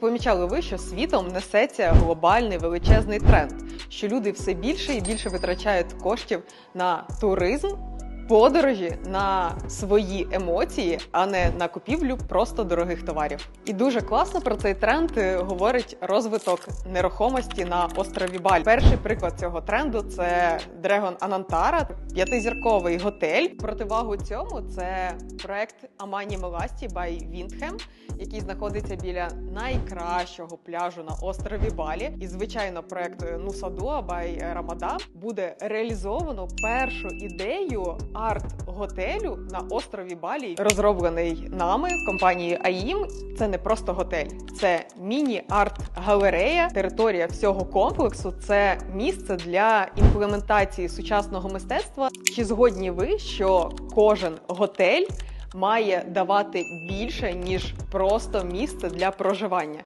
Помічали ви, що світом несеться глобальний величезний тренд, що люди все більше і більше витрачають коштів на туризм, подорожі, на свої емоції, а не на купівлю просто дорогих товарів. І дуже класно про цей тренд е, говорить розвиток нерухомості на острові Баль. Перший приклад цього тренду це Дрегон Анантара, п'ятизірковий готель. Противагу цьому це проект Амані Меласті by Windham, який знаходиться біля найкращого пляжу на острові Балі. І звичайно, проект Нусадуа by Рамада буде реалізовано першу ідею арт-готелю на острові Балі, розроблений нами компанією АІМ. Це не просто готель, це міні-арт-галерея. Територія всього комплексу це місце для імплементації сучасного мистецтва. Чи згодні ви, що кожен готель має давати більше ніж просто місце для проживання?